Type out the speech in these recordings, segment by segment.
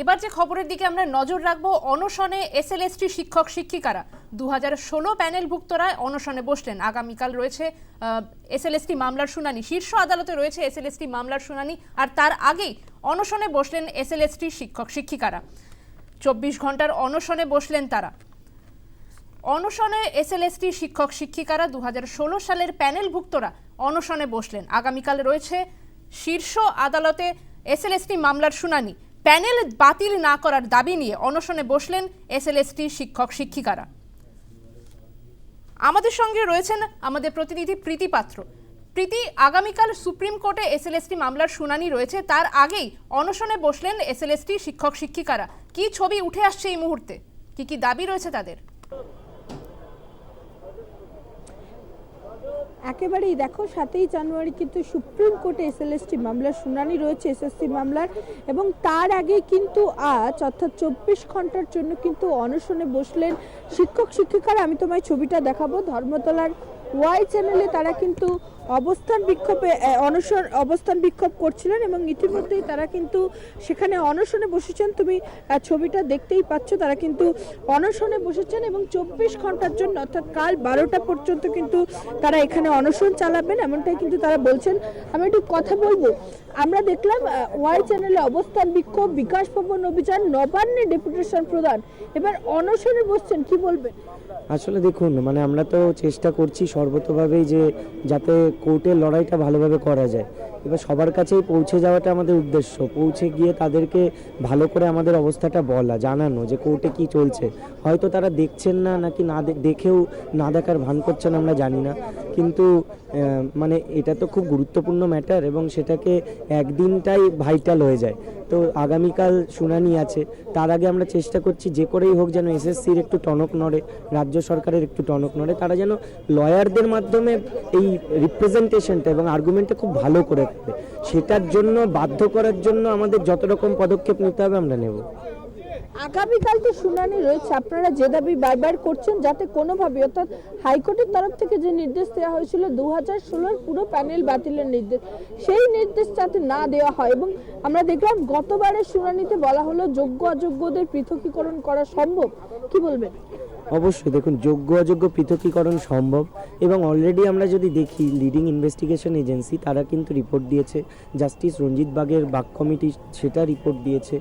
এবার যে খবরের দিকে আমরা নজর রাখব, অনশনে এসএলএসটি শিক্ষক শিক্ষিকারা। দু হাজার ষোলো প্যানেলভুক্তরা অনশনে বসলেন। আগামীকাল রয়েছে এসএলএসটি মামলার শুনানি। শীর্ষ আদালতে রয়েছে এসএলএসটি মামলার শুনানি আর তার আগেই অনশনে বসলেন এসএলএসটি শিক্ষক শিক্ষিকারা। চব্বিশ ঘণ্টার অনশনে বসলেন তারা। অনশনে এসএলএসটি শিক্ষক শিক্ষিকারা দু হাজার ষোলো সালের প্যানেলভুক্তরা অনশনে বসলেন। আগামীকাল রয়েছে শীর্ষ আদালতে এসএলএসটি মামলার শুনানি। প্যানেল বাতিল না করার দাবি নিয়ে অনশনে বসলেন এসএলএসটি শিক্ষক শিক্ষিকারা। আমাদের সঙ্গে রয়েছেন আমাদের প্রতিনিধি প্রীতি পাত্র। প্রীতি, আগামীকাল সুপ্রিম কোর্টে এসএলএসটি মামলার শুনানি রয়েছে, তার আগেই অনশনে বসলেন এসএলএসটি শিক্ষক শিক্ষিকারা। কি ছবি উঠে আসছে এই মুহূর্তে? কি কি দাবি রয়েছে তাদের? একেবারেই দেখো, সাতই জানুয়ারি কিন্তু সুপ্রিম কোর্টে এস এসএলএসটি মামলার শুনানি রয়েছে এস এসএসসি মামলার। এবং তার আগে কিন্তু আজ, অর্থাৎ চব্বিশ ঘণ্টার জন্য কিন্তু অনশনে বসলেন শিক্ষক শিক্ষিকারা আমি তোমায় ছবিটা দেখাবো। ধর্মতলার ওয়াই চ্যানেলে তারা কিন্তু অবস্থান বিক্ষোভে অনশন, অবস্থান বিক্ষোভ করছিলেন এবং ইতিমধ্যেই তারা কিন্তু সেখানে অনশনে বসেছেন। তুমি ছবিটা দেখতেই পাচ্ছ, তারা কিন্তু অনশনে বসেছেন এবং চব্বিশ ঘণ্টার জন্য, অর্থাৎ কাল বারোটা পর্যন্ত কিন্তু তারা এখানে অনশন চালাবেন, এমনটাই কিন্তু তারা বলছেন। আমি একটু কথা বলব। আমরা দেখলাম ওয়াই চ্যানেলে অবস্থান বিক্ষোভ, বিকাশ ভবন অভিযান, নবান্নে ডেপুটেশন প্রদান। এবার অনশনে বসছেন, কি বলবেন? আসলে দেখুন মানে আমরা তো চেষ্টা করছি সর্বতভাবেই যে যাতে কোর্টের লড়াইটা ভালোভাবে করা যায়। এবার সবার কাছেই পৌঁছে যাওয়াটা আমাদের উদ্দেশ্য। পৌঁছে গিয়ে তাদেরকে ভালো করে আমাদের অবস্থাটা বলা, জানানো যে কোর্টে কি চলছে। হয়তো তারা দেখছেন না নাকি না দেখেও না দেখার ভান করছেন আমরা জানি না। কিন্তু মানে এটা তো খুব গুরুত্বপূর্ণ ম্যাটার এবং সেটাকে একদিনটাই ভাইটাল হয়ে যায়। তো আগামীকাল শুনানি আছে। তার আগে আমরা চেষ্টা করছি যে করেই হোক যেন এসএসসির একটু টনক নড়ে, রাজ্য সরকারের একটু টনক নড়ে। তারা যেন লয়ারদের মাধ্যমে এই রিপ্রেজেন্টেশনটা এবং আর্গুমেন্টটা খুব ভালো করে ফেলে সেটার জন্য, বাধ্য করার জন্য আমাদের যত রকম পদক্ষেপ নিতে হবে, আমরা নেব। আগামীকাল তো শুনানি রয়েছে। আপনারা যে দাবি বারবার করছেন, যাতে কোনোভাবে, অর্থাৎ হাইকোর্টের তরফ থেকে যে নির্দেশ দেওয়া হয়েছিল দু হাজার ষোলোর পুরো প্যানেল বাতিলের নির্দেশ, সেই নির্দেশ যাতে না দেওয়া হয় এবং আমরা দেখলাম গতবারের শুনানিতে বলা হলো যোগ্য অযোগ্যদের পৃথকীকরণ করা সম্ভব। কি বলবেন? অবশ্যই দেখুন, যোগ্য অযোগ্য পৃথকীকরণ সম্ভব এবং অলরেডি আমরা যদি দেখি লিডিং ইনভেস্টিগেশন এজেন্সি তারা কিন্তু রিপোর্ট দিয়েছে জাস্টিস রঞ্জিত বাগের বাক কমিটি সেটা রিপোর্ট দিয়েছে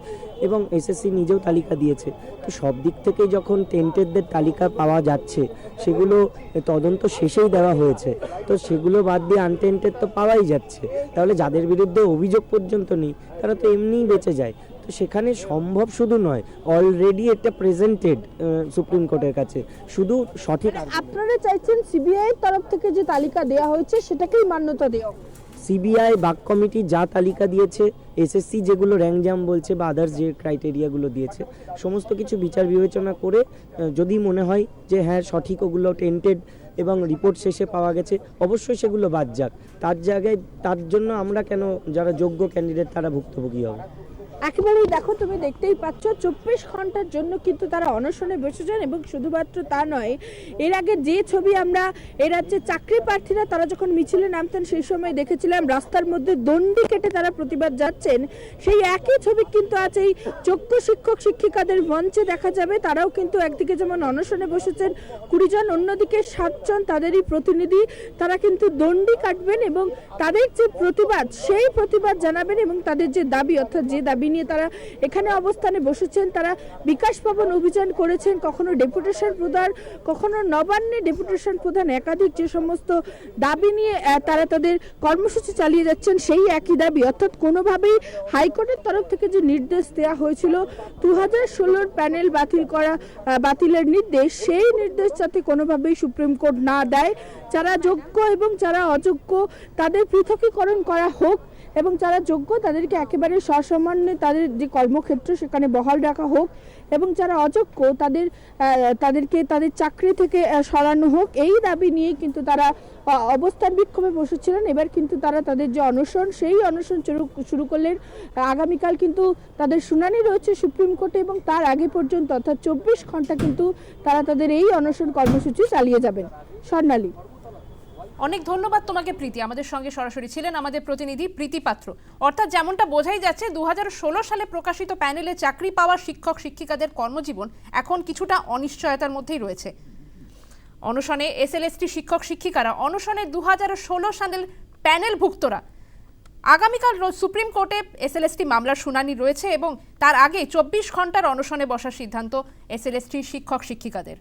এবং এসএসসি নিজেও তালিকা দিয়েছে। তো সব দিক থেকে যখন টেন্টেডদের তালিকা পাওয়া যাচ্ছে, সেগুলো তদন্ত শেষেই দেওয়া হয়েছে। তো সেগুলো বাদ দিয়ে আনটেন্টেড তো পাওয়াই যাচ্ছে। তাহলে যাদের বিরুদ্ধে অভিযোগ পর্যন্ত নেই, তারা তো এমনিই বেঁচে যায়। সেখানে সম্ভব শুধু নয় অলরেডি এটা প্রেজেন্টেড সুপ্রিম কোর্টের কাছে। শুধু সঠিক আপনারা চাইছেন সিবিআই তরফ থেকে যে তালিকা দেওয়া হয়েছে সেটাকেই মান্যতা দেওয়া সিবিআই বাক কমিটি যা তালিকা দিয়েছে এসএসসি যেগুলো র্যাঙ্ক জাম বলছে বা আদার্স যে ক্রাইটেরিয়াগুলো দিয়েছে সমস্ত কিছু বিচার বিবেচনা করে যদি মনে হয় যে হ্যাঁ সঠিক ওগুলো টেন্টেড এবং রিপোর্ট শেষে পাওয়া গেছে অবশ্যই সেগুলো বাদ যাক। তার জায়গায় তার জন্য আমরা কেন যারা যোগ্য ক্যান্ডিডেট তারা ভুক্তভোগী হব? একেবারেই দেখো, তুমি দেখতেই পাচ্ছ, চব্বিশ ঘণ্টার জন্য কিন্তু তারা অনশনে বসেছেন এবং শুধুমাত্র তা নয়, এর আগে যে ছবি আমরা এ রাজ্যে চাকরি প্রার্থীরা তারা যখন মিছিলে নামতেন, সেই সময় দেখেছিলাম রাস্তার মধ্যে দণ্ডি কেটে তারা প্রতিবাদ যাচ্ছেন। সেই একই ছবি কিন্তু আজ এই যোগ্য শিক্ষক শিক্ষিকাদের মঞ্চে দেখা যাবে। তারাও কিন্তু একদিকে যেমন অনশনে বসেছেন, কুড়ি জন, অন্যদিকে সাতজন তাদেরই প্রতিনিধি, তারা কিন্তু দণ্ডি কাটবেন এবং তাদের যে প্রতিবাদ, সেই প্রতিবাদ জানাবেন এবং তাদের যে দাবি, অর্থাৎ যে দাবি নিয়ে তারা এখানে অবস্থানে বসেছেন। তারা বিকাশ ভবন অভিযান করেছেন, কখনো ডেপুটেশন প্রদান কখনো নবান্নে ডেপুটেশন প্রদান একাধিক যে সমস্ত দাবি নিয়ে তারা তাদের কর্মসূচি চালিয়ে যাচ্ছেন, সেই একই দাবি। অর্থাৎ কোনোভাবেই হাইকোর্টের তরফ থেকে যে নির্দেশ দেওয়া হয়েছিল দু হাজার ষোলোর প্যানেল বাতিল করা বাতিলের নির্দেশ, সেই নির্দেশ যাতে কোনোভাবেই সুপ্রিম কোর্ট না দেয়। যারা যোগ্য এবং যারা অযোগ্য, তাদের পৃথকীকরণ করা হোক এবং যারা যোগ্য তাদেরকে একেবারে সসম্মানে তাদের যে কর্মক্ষেত্র সেখানে বহাল রাখা হোক এবং যারা অযোগ্য তাদের তাদেরকে তাদের চাকরি থেকে সরানো হোক। এই দাবি নিয়ে কিন্তু তারা অবস্থান বিক্ষোভে বসেছিলেন। এবার কিন্তু তারা তাদের যে অনশন, সেই অনশন শুরু করলেন। আগামীকাল কিন্তু তাদের শুনানি রয়েছে সুপ্রিম কোর্টে এবং তার আগে পর্যন্ত, অর্থাৎ চব্বিশ ঘণ্টা কিন্তু তারা তাদের এই অনশন কর্মসূচি চালিয়ে যাবেন। স্বর্ণালী। অনেক ধন্যবাদ তোমাকে, প্রীতি। আমাদের সঙ্গে সরাসরি ছিলেন আমাদের প্রতিনিধি প্রীতি পাত্র। অর্থাৎ যেমনটা বোঝাই যাচ্ছে দু হাজার ষোলো সালে প্রকাশিত প্যানেলে চাকরি পাওয়া শিক্ষক, শিক্ষিকাদের কর্মজীবন এখন কিছুটা অনিশ্চয়তার মধ্যেই রয়েছে। অনশনে এসএলএসটি শিক্ষক, শিক্ষিকারা, অনশনে দু হাজার ষোলো সালের প্যানেলভুক্তরা। আগামীকাল সুপ্রিম কোর্টে এসএলএসটি মামলার শুনানি রয়েছে এবং তার আগে চব্বিশ ঘণ্টার অনশনে বসার সিদ্ধান্ত এসএলএসটি শিক্ষক, শিক্ষিকাদের।